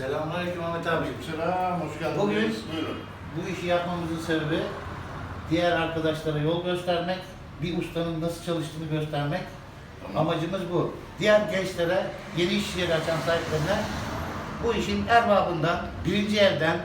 Selamünaleyküm Ahmet abiciğim. Selam, hoş geldiniz. Bugün- Buyurun. Bu işi yapmamızın sebebi diğer arkadaşlara yol göstermek, bir ustanın nasıl çalıştığını göstermek. Tamam. Amacımız bu. Diğer gençlere, yeni iş yeri açan sahiplerine bu işin erbabından, birinci elden,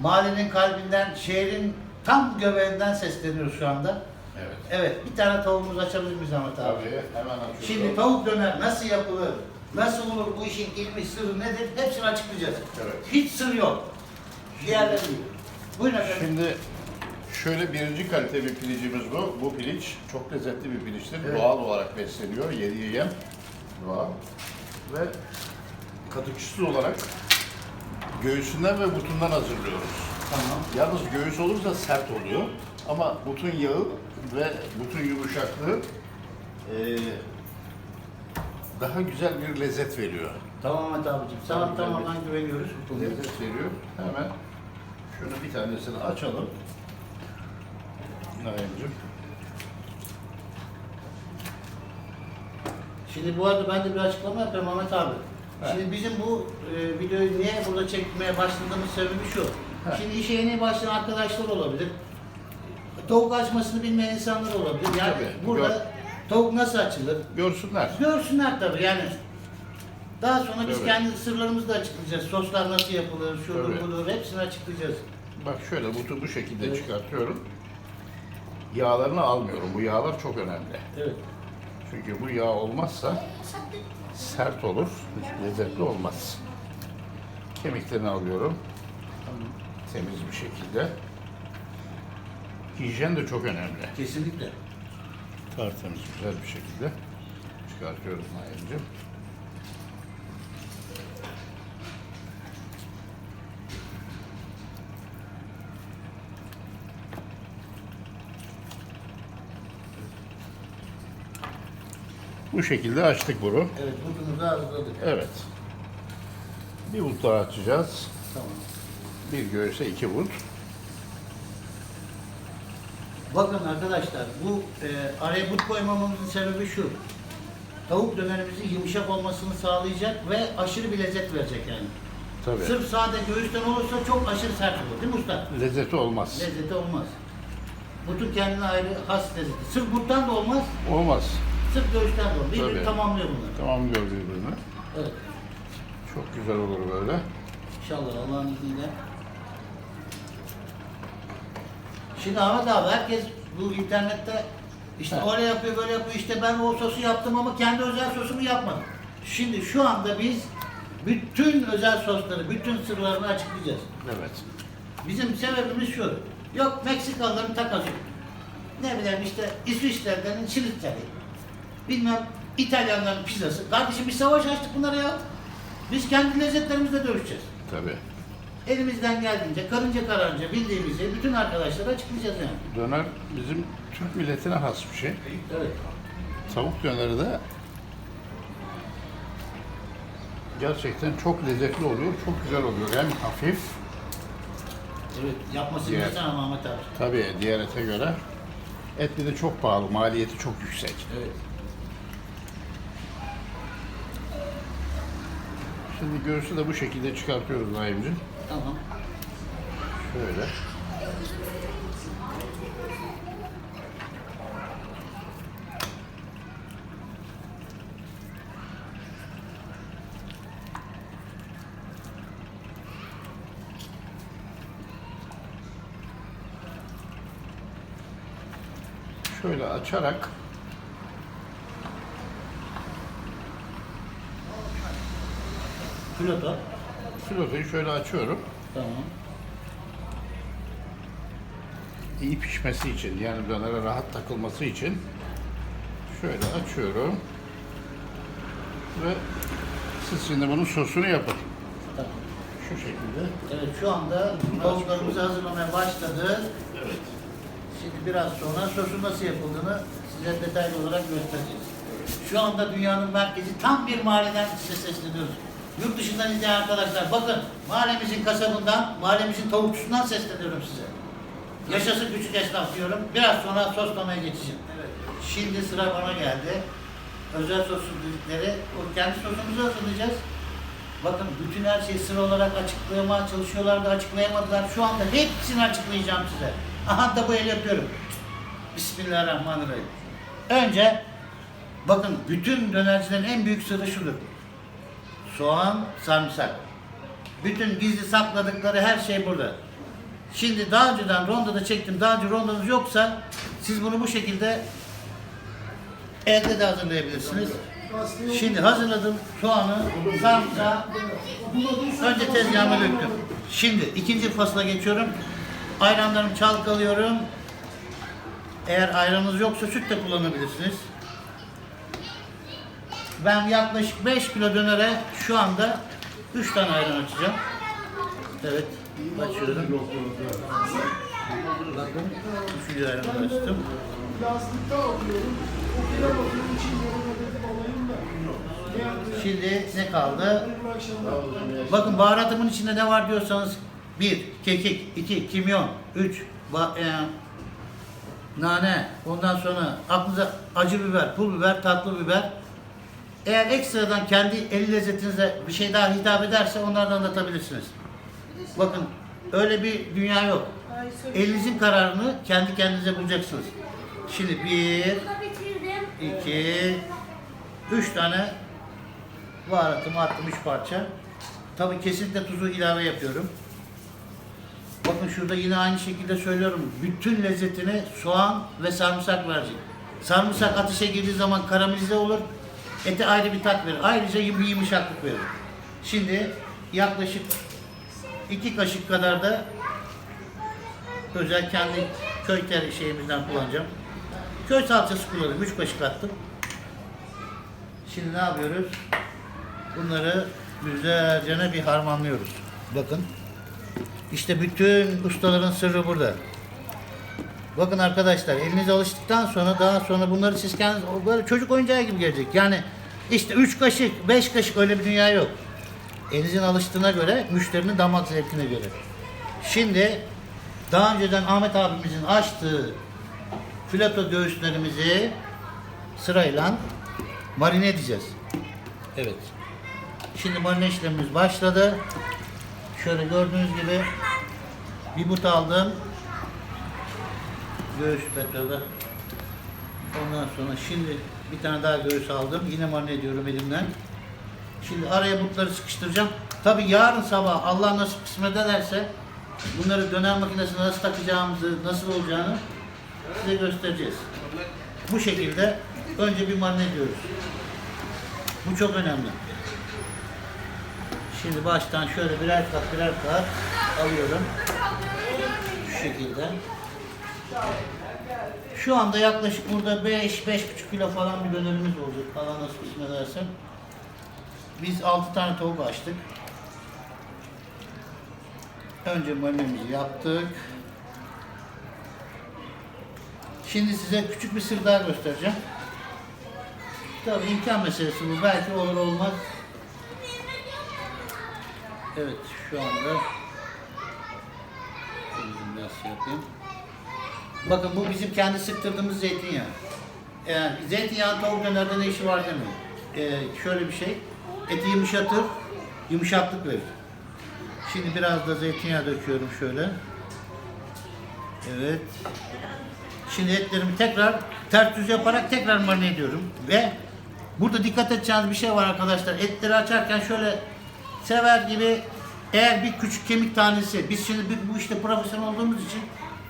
mahallenin kalbinden, şehrin tam göbeğinden sesleniyoruz şu anda. Evet. Evet, bir tane tavuğumuz açabilir miyiz Ahmet abi? Tabii, hemen açıyorum. Şimdi tavuk döner nasıl yapılır, nasıl olur bu işin ilmi, sırrı nedir hepsini açıklayacağız. Evet. Hiç sır yok. Diğerleri gibi. Buyurun efendim. Şimdi şöyle birinci kalite bir pilincimiz bu. Bu piliç çok lezzetli bir piliçtir. Evet. Doğal olarak besleniyor. Yediği yem doğal. Ve katıksız olarak göğsünden ve butundan hazırlıyoruz. Tamam. Yalnız göğüs olursa sert oluyor. Ama butun yağı ve butun yumuşaklığı eee, daha güzel bir lezzet veriyor. Tamam Ahmet abicim. Sana tamamen güveniyoruz bu konuda. lezzet veriyor. Hemen şunu bir tanesini açalım. Naim'cim. Şimdi bu arada ben de bir açıklama yapayım Ahmet abi. Evet. Şimdi bizim bu e, videoyu niye burada çekmeye başladığımız sebebi şu. Evet. Şimdi işe yeni başlayan arkadaşlar olabilir. Tavuk açmasını bilmeyen insanlar olabilir. Yani Tabii, burada tavuk nasıl açılır? Görsünler. Görsünler tabii yani. Daha sonra biz Tabii. kendi sırlarımızı da açıklayacağız. Soslar nasıl yapılır, şudur Tabii. budur hepsini açıklayacağız. Bak şöyle butu bu şekilde Evet. çıkartıyorum. Yağlarını almıyorum. Bu yağlar çok önemli. Evet. Çünkü bu yağ olmazsa sert olur, lezzetli olmaz. Kemiklerini alıyorum. Temiz bir şekilde. Hijyen de çok önemli. Kesinlikle. Tertemiz güzel bir şekilde çıkartıyoruz Naim'cim. Bu şekilde açtık bunu. Evet, bugünümüzü hazırladık. Evet. Bir but daha açacağız. Tamam. Bir göğüse iki but. Bakın arkadaşlar, bu e, araya but koymamamızın sebebi şu. Tavuk dönerimizin yumuşak olmasını sağlayacak ve aşırı bir lezzet verecek yani. Tabii. Sırf sade göğüsten olursa çok aşırı sert olur değil mi usta? Lezzeti olmaz. Lezzeti olmaz. Butun kendine ayrı has lezzeti. Sırf buttan da olmaz, Olmaz. sırf göğüsten de olmaz. Birbirini Tabii. tamamlıyor bunlar. Tamam gör birbirini. Evet. Çok güzel olur böyle. İnşallah Allah'ın izniyle. Şimdi Ahmet abi herkes bu internette işte He. öyle yapıyor böyle yapıyor işte ben o sosu yaptım ama kendi özel sosumu yapmadım. Şimdi şu anda biz bütün özel sosları, bütün sırlarını açıklayacağız. Evet. Bizim sebebimiz şu. Yok Meksikalıların takosu. Ne bileyim işte İsviçre'den şilitteri. Bilmem İtalyanların pizzası. Kardeşim bir savaş açtık bunlara ya. Biz kendi lezzetlerimizle dövüşeceğiz. Tabii. Elimizden geldiğince, karınca kararınca bildiğimizi bütün arkadaşlara açıklayacağız yani. Döner bizim Türk milletine has bir şey. Evet. Tavuk döneri de gerçekten çok lezzetli oluyor, çok güzel oluyor. Hem hafif, Evet. Yapmasını Diğer- bilirsen ama Ahmet abi. tabii diğer ete göre. Et bir de çok pahalı, maliyeti çok yüksek. Evet. Şimdi göğsü de bu şekilde çıkartıyoruz Naim'ciğim. Tamam. Şöyle. Şöyle açarak Filoto. Filotoyu şöyle açıyorum. Tamam. iyi pişmesi için yani dönere rahat takılması için şöyle açıyorum ve siz şimdi bunun sosunu yapın. Tamam. Şu şekilde. Evet şu anda tavuklarımızı hazırlamaya başladı. Evet. Şimdi biraz sonra sosu nasıl yapıldığını size detaylı olarak göstereceğiz. Şu anda dünyanın merkezi tam bir mahalleden size sesleniyoruz. Yurt dışından izleyen arkadaşlar bakın mahallemizin kasabından, mahallemizin tavukçusundan sesleniyorum size. Yaşasın küçük esnaf diyorum. Biraz sonra soslamaya geçeceğim. Evet. Şimdi sıra bana geldi. Özel sosu dedikleri, o kendi sosumuzu hazırlayacağız. Bakın bütün her şeyi sır olarak açıklamaya çalışıyorlardı, açıklayamadılar. Şu anda hepsini açıklayacağım size. Aha da bu el yapıyorum. Bismillahirrahmanirrahim. Önce bakın bütün dönercilerin en büyük sırrı şudur. Soğan, sarımsak. Bütün gizli sakladıkları her şey burada. Şimdi daha önceden rondoda çektim. Daha önce rondonuz yoksa siz bunu bu şekilde elde de hazırlayabilirsiniz. Şimdi hazırladım soğanı, sarımsağı. Önce tezgahıma döktüm. Şimdi ikinci fasla geçiyorum. Ayranlarımı çalkalıyorum. Eğer ayranınız yoksa süt de kullanabilirsiniz. Ben yaklaşık 5 kilo dönere şu anda 3 tane ayran açacağım. Evet, açıyorum. Bakın, açtım. Şimdi ne kaldı? Bakın baharatımın içinde ne var diyorsanız 1. Kekik 2. Kimyon 3. nane ondan sonra aklınıza acı biber, pul biber, tatlı biber eğer ekstradan kendi el lezzetinize bir şey daha hitap ederse onlardan da atabilirsiniz. Bakın öyle bir dünya yok. Elinizin kararını kendi kendinize bulacaksınız. Şimdi bir, iki, üç tane baharatımı attım üç parça. Tabii kesinlikle tuzu ilave yapıyorum. Bakın şurada yine aynı şekilde söylüyorum. Bütün lezzetini soğan ve sarımsak verecek. Sarımsak ateşe girdiği zaman karamelize olur. Ete ayrı bir tat verir. Ayrıca bir yumuşaklık verir. Şimdi yaklaşık iki kaşık kadar da özel kendi köy şeyimizden kullanacağım. Köy salçası kullanıyorum. Üç kaşık attım. Şimdi ne yapıyoruz? Bunları güzelce bir harmanlıyoruz. Bakın. İşte bütün ustaların sırrı burada. Bakın arkadaşlar eliniz alıştıktan sonra daha sonra bunları siz kendiniz böyle çocuk oyuncağı gibi gelecek. Yani işte üç kaşık, beş kaşık öyle bir dünya yok. Elinizin alıştığına göre, müşterinin damak zevkine göre. Şimdi daha önceden Ahmet abimizin açtığı fileto göğüslerimizi sırayla marine edeceğiz. Evet. Şimdi marine işlemimiz başladı. Şöyle gördüğünüz gibi bir but aldım. Göğüs petrolü. Ondan sonra şimdi bir tane daha göğüs aldım. Yine marine ediyorum elimden. Şimdi araya butları sıkıştıracağım. Tabi yarın sabah Allah nasip kısmet ederse bunları döner makinesine nasıl takacağımızı, nasıl olacağını size göstereceğiz. Bu şekilde önce bir marine ediyoruz. Bu çok önemli. Şimdi baştan şöyle birer kat birer kat alıyorum. Şu şekilde. Şu anda yaklaşık burada 5-5,5 kilo falan bir dönemimiz olacak. Allah nasıl kısmet ederse. Biz 6 tane tavuk açtık. Önce marinemizi yaptık. Şimdi size küçük bir sır daha göstereceğim. Tabii imkan meselesi bu. Belki olur olmaz. Evet şu anda Şöyle biraz yapayım. Bakın bu bizim kendi sıktırdığımız zeytinyağı. Yani zeytinyağı tavuk dönerde ne işi var demiyor. Ee, şöyle bir şey. Eti yumuşatır, yumuşaklık verir. Şimdi biraz da zeytinyağı döküyorum şöyle. Evet. Şimdi etlerimi tekrar ters düz yaparak tekrar marine ediyorum. Ve burada dikkat edeceğiniz bir şey var arkadaşlar. Etleri açarken şöyle sever gibi eğer bir küçük kemik tanesi, biz şimdi bu işte profesyonel olduğumuz için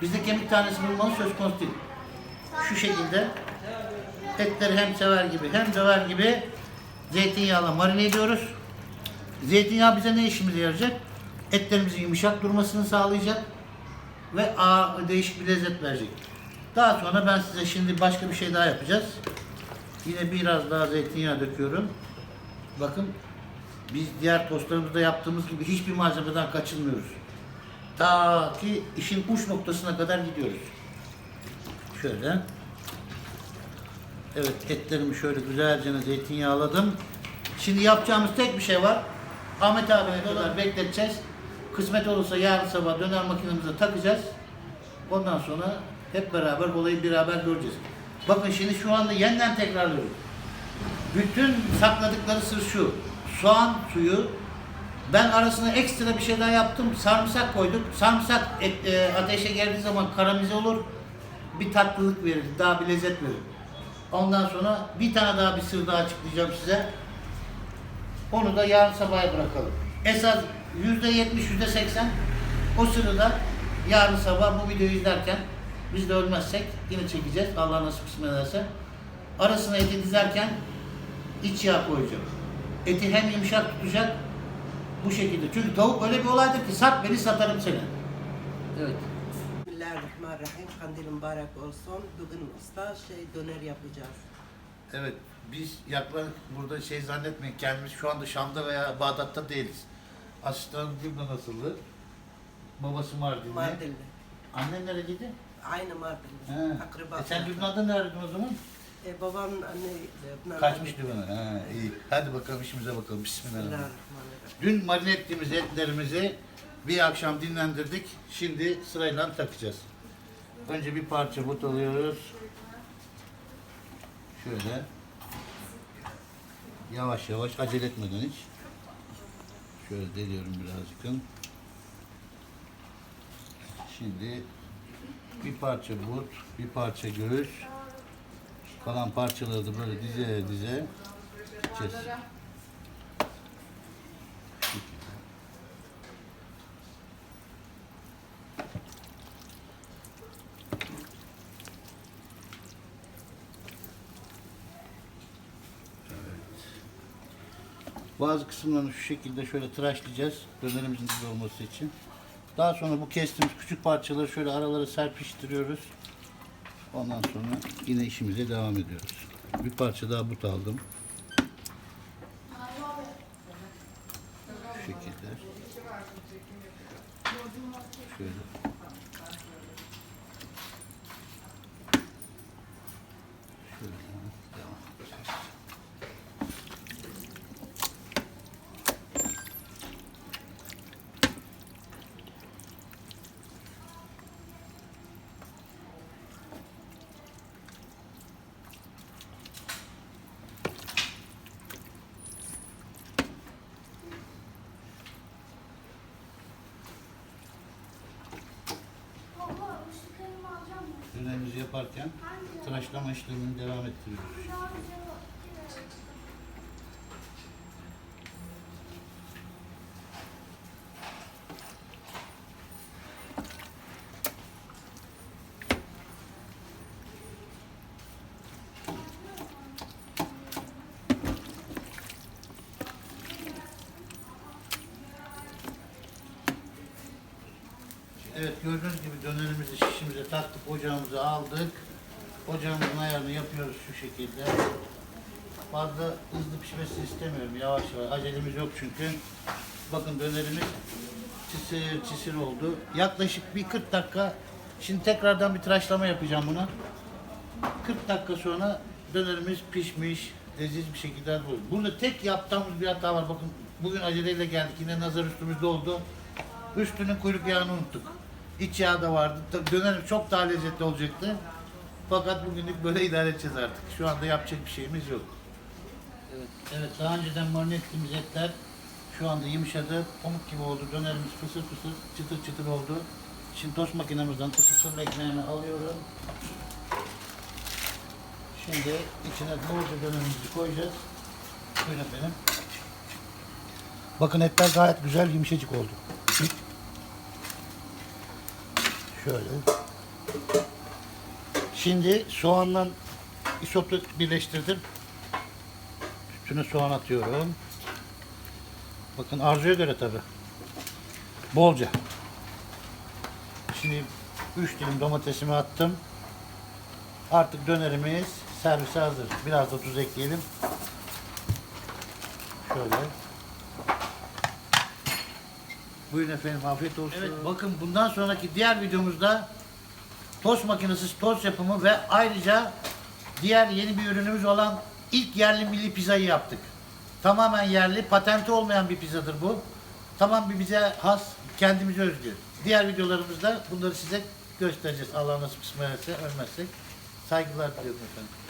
bizde kemik tanesi bulmanın söz konusu değil. Şu şekilde etleri hem sever gibi hem döver gibi zeytinyağla marine ediyoruz. Zeytinyağı bize ne işimize yarayacak? Etlerimizin yumuşak durmasını sağlayacak ve değişik bir lezzet verecek. Daha sonra ben size şimdi başka bir şey daha yapacağız. Yine biraz daha zeytinyağı döküyorum. Bakın biz diğer tostlarımızda yaptığımız gibi hiçbir malzemeden kaçınmıyoruz. Ta ki işin uç noktasına kadar gidiyoruz. Şöyle. Evet etlerimi şöyle güzelce zeytinyağladım. Şimdi yapacağımız tek bir şey var. Ahmet abiye kadar bekleteceğiz. Kısmet olursa yarın sabah döner makinemize takacağız. Ondan sonra hep beraber olayı beraber göreceğiz. Bakın şimdi şu anda yeniden tekrarlıyorum. Bütün sakladıkları sır şu. Soğan suyu Ben arasına ekstra bir şey daha yaptım. Sarımsak koyduk. Sarımsak et, e, ateşe geldiği zaman karamelize olur. Bir tatlılık verir, daha bir lezzet verir. Ondan sonra bir tane daha bir sır daha açıklayacağım size. Onu da yarın sabaha bırakalım. Esas yüzde yetmiş, yüzde seksen o sırrı da yarın sabah bu videoyu izlerken biz de ölmezsek yine çekeceğiz. Allah nasip kısmet ederse. Arasına eti dizerken iç yağ koyacağım. Eti hem yumuşak tutacak bu şekilde. Çünkü tavuk öyle bir olaydır ki sat beni satarım seni. Evet. Bismillahirrahmanirrahim. Kandil mübarek olsun. Bugün usta şey döner yapacağız. Evet, biz yaklaşık burada şey zannetmeyin kendimiz şu anda Şam'da veya Bağdat'ta değiliz. Asistanım Gülben nasıldı? Babası Mardinli. Mardinli. Annen neredeydi? Aynı Mardinli. He. Akraba. E sen Lübnan'da neredeydin o zaman? E, babam anne Lübnan. Kaçmış Lübnan'a. Ha, iyi. Hadi bakalım işimize bakalım. Bismillahirrahmanirrahim. Dün marine ettiğimiz etlerimizi bir akşam dinlendirdik. Şimdi sırayla takacağız. Önce bir parça but alıyoruz. Şöyle. Yavaş yavaş acele etmeden hiç. Şöyle deliyorum birazcık. Şimdi bir parça but, bir parça göğüs. Kalan parçaları da böyle dize dize gideceğiz. Bazı kısımlarını şu şekilde şöyle tıraşlayacağız dönerimizin düz olması için. Daha sonra bu kestiğimiz küçük parçaları şöyle aralara serpiştiriyoruz. Ondan sonra yine işimize devam ediyoruz. Bir parça daha but aldım. Şu şekilde. Şöyle. Şöyle devam edeceğiz. Baba, ışıklarımı Dönemimizi yaparken tıraşlama işlemini devam ettiriyoruz. Evet gördüğünüz gibi dönerimizi şişimize taktık, ocağımıza aldık. Ocağımızın ayarını yapıyoruz şu şekilde. Fazla hızlı pişmesini istemiyorum. Yavaş yavaş. Acelemiz yok çünkü. Bakın dönerimiz çisir çisir oldu. Yaklaşık bir 40 dakika. Şimdi tekrardan bir tıraşlama yapacağım buna. 40 dakika sonra dönerimiz pişmiş, leziz bir şekilde hazır olur. Burada tek yaptığımız bir hata var. Bakın bugün aceleyle geldik. Yine nazar üstümüzde oldu. Üstünün kuyruk yağını unuttuk. İç yağı da vardı. Dönerim çok daha lezzetli olacaktı. Fakat bugünlük böyle idare edeceğiz artık. Şu anda yapacak bir şeyimiz yok. Evet, evet daha önceden marine ettiğimiz etler şu anda yumuşadı. Pamuk gibi oldu. Dönerimiz fısır fısır, çıtır çıtır oldu. Şimdi tost makinemizden ısıtma ekmeğimi alıyorum. Şimdi içine bolca dönerimizi koyacağız. Buyurun efendim. Bakın etler gayet güzel yumuşacık oldu. Şöyle. Şimdi soğanla isotu birleştirdim. Üstüne soğan atıyorum. Bakın arzuya göre tabi. Bolca. Şimdi 3 dilim domatesimi attım. Artık dönerimiz servise hazır. Biraz da tuz ekleyelim. Şöyle. Buyurun efendim afiyet olsun. Evet bakın bundan sonraki diğer videomuzda tost makinesi tost yapımı ve ayrıca diğer yeni bir ürünümüz olan ilk yerli milli pizzayı yaptık. Tamamen yerli, patenti olmayan bir pizzadır bu. Tamam bir bize has, kendimize özgü. Diğer videolarımızda bunları size göstereceğiz. Allah nasip kısmet ölmezsek. Saygılar diliyorum efendim.